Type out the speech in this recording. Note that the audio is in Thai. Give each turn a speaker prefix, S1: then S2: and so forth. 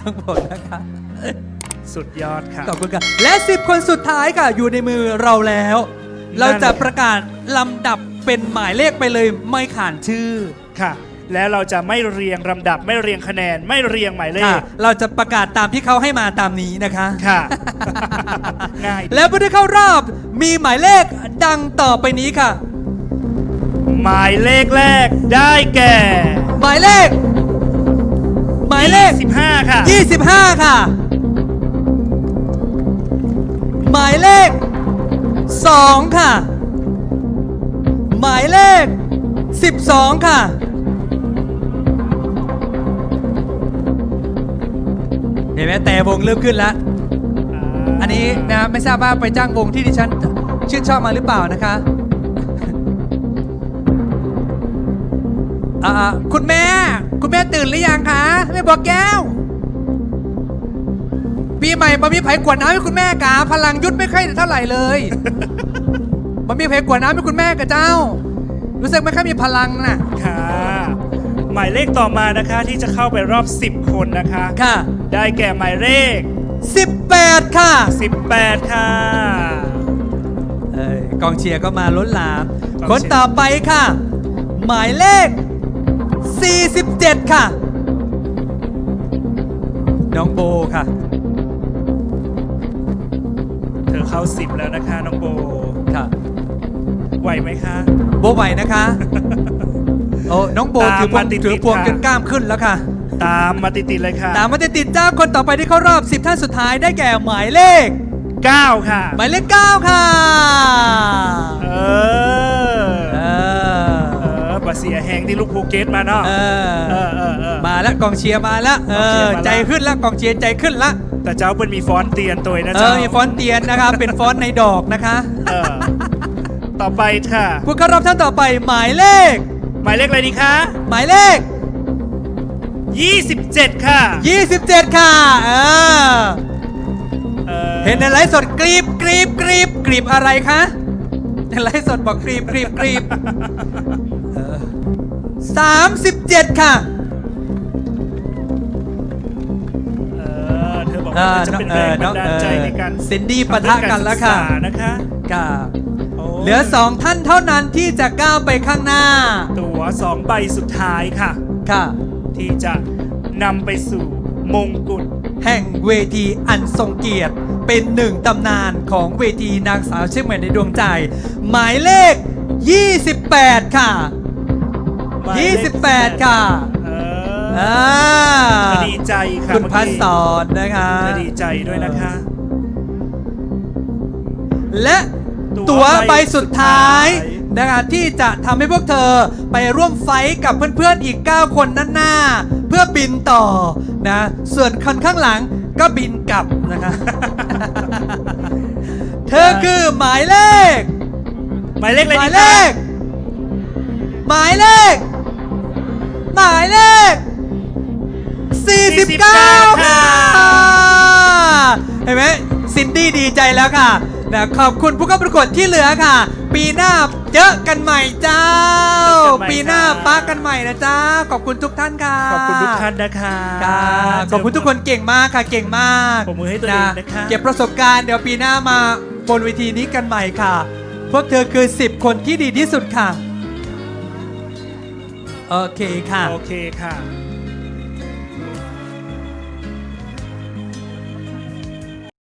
S1: ทรงผลนะคะ
S2: สุดยอดค่ะ
S1: ขอบคุณค่ะและ 10 คนสุดท้ายค่ะ อยู่ในมือเราแล้ว เราจะประกาศลำดับเป็นหมายเลขไปเลย ไม่ขานชื่อ
S2: ค่ะ แล้วเราจะไม่เรียงลำดับไม่เรียงคะแนนไม่เรียงหมายเล
S1: ค่ะ
S2: ข
S1: เราจะประกาศตามที่เขาให้มาตามนี้นะคะ
S2: ค่ะ ง่ายดี
S1: แล้วผู้ที่เข้ารอบมีหมายเลขดังต่อไปนี้ค่ะ
S2: หมายเลขแรกได้แก่
S1: หมายเลขหมายเลข
S2: 15 ค่ะ
S1: 25 ค่ะ หมายเลข 2 ค่ะ หมายเลข 12 ค่ะ เห็นไหมแต่วงเริ่มขึ้นแล้ว อันนี้นะไม่ทราบว่าไปจ้างวงที่ดิฉันชื่นชอบมาหรือเปล่านะคะอ่าคุณแม่ คุณแม่ตื่นหรือยังคะแม่บอกแก้ว ปีใหม่มามีไผ่กวดน้ำให้คุณแม่กาพลังยุทธไม่ค่อยเท่าไหร่เลยมามีไผ่กวดน้ำให้คุณแม่กับเจ้า รู้สึกไม่ค่อยมีพลังน่ะ
S2: ค่ะ หมายเลขต่อมานะคะที่จะเข้าไปรอบ 10 คนนะคะ
S1: ค่ะ
S2: ได้แก่หมายเลข
S1: 18 ค่ะ
S2: 18 ค่ะ
S1: เอ้ยกองเชียร์ก็มาล้นหลาม
S2: กองเชียร์
S1: คนต่อไปค่ะ หมายเลข 47 ค่ะ น้องโบค่ะ
S2: เธอเข้า 10 แล้วนะคะ น้องโบ
S1: ค่ะ
S2: ไหวไหมคะ
S1: โบไหวนะคะ โอ้ น้องโบ
S2: ตาม
S1: ถือพวง
S2: มาติดๆ
S1: ถือพวง
S2: ค่ะ
S1: จนกล้ามขึ้นแล้วค่ะ
S2: ตามมาติดๆเลยค่ะ
S1: ตามมาติดๆเจ้าคนต่อไปที่เข้ารอบ 10 ท่านสุดท้ายได้แก่หมายเลข
S2: 9 ค่ะ
S1: หมายเลข 9 ค่ะ
S2: เออ
S1: เออ
S2: เออบาเสียแหงที่ลูกภูเก็ตมาเนาะ
S1: เอ
S2: เอ
S1: อ
S2: อเออเออ
S1: มาแล้วกองเชียร์มาแล้วเอก
S2: องเชีย
S1: อ
S2: ร์มาแล้ว
S1: ใจขึ้นแล้วกองเชียร์ใจขึ้นละ
S2: แต่เจ้าเป็นมีฟอนต์เตียนตัวนะ
S1: เอ
S2: เจ้า
S1: อมีฟอนต์เตียนนะคะ เป็นฟอนต์ในดอกนะคะ
S2: เออต่อไปค่ะ
S1: ผู้เข้ารอบท่านต่อไปหมายเลข
S2: หมายเลขอะไรดีคะ
S1: หมายเลข
S2: 27 ค่ะ
S1: 27 ค่ะ เออ
S2: ออ
S1: เห็นในไลฟ์สดกรีบกรีบกรีบกรีบอะไรคะ ในไลฟ์สดบอกกรีบกรีบกรีบสามสิบเจ็ดค่ะ
S2: เออเธอบอกว่าจะเป็นแรงบันดาลใจในการ
S1: ซินดี้ปะทะกันแล้วค่ะ
S2: ทำเรื่องการศึกษานะคะ
S1: ค่ะ
S2: โเห
S1: ลือสองท่านเท่านั้นที่จะก้าวไปข้างหน้า
S2: ตั๋วสองใบสุดท้ายค่ะ
S1: ค่ะ
S2: ที่จะนำไปสู่มงกุฎ
S1: แห่งเวทีอันทรงเกียรติ เป็นหนึ่งตำนานของเวทีนางสาวเชียงใหม่ในดวงใจ หมายเลข 28 ค่ะ
S2: หมายเลข
S1: 28 ค่ะ
S2: เออ
S1: อ่า
S2: จะดีใจค่ะ
S1: คุณ
S2: เมื่อ
S1: พัส
S2: กี้
S1: สอนนะคะ
S2: จะดีใจด้วยนะคะ
S1: และ
S2: ตั๋
S1: ตั๋ว
S2: ว
S1: ใบ
S2: ใบ
S1: สุดท้าย
S2: สุดท้าย
S1: นะคะที่จะทำให้พวกเธอไปร่วมไฟท์กับเพื่อนๆอีก 9 คนด้านหน้า เพื่อบินต่อนะส่วนคนข้างหลังก็บินกลับนะคะเธอคือหมายเลข
S2: หมายเลขอะไร
S1: หมาย
S2: ดี
S1: เล
S2: คะ
S1: ขหมายเลข หมายเลข 49 ค่ะ เห็นไหมซินดี้ดีใจแล้วค่ะ นะขอบคุณผู้เข้าประกวดที่เหลือค่ะ ปีหน้าเจอกันใหม่เจ้า ปีหน้าป้ากันใหม่นะจ้า ขอบคุณทุกท่านค่ะ
S2: ขอบคุณทุกท่านนะคะ
S1: ค่ะขอบคุณทุกคนเก่งมากค่ะเก่งมาก
S2: ปรบมือให้ตัวเองนะคะ
S1: เก็บประสบการณ์เดี๋ยวปีหน้ามาบนเวทีนี้กันใหม่ค่ะ พวกเธอคือ 10 คนที่ดีที่สุดค่ะ โอเคค่ะ
S2: โอเคค่ะ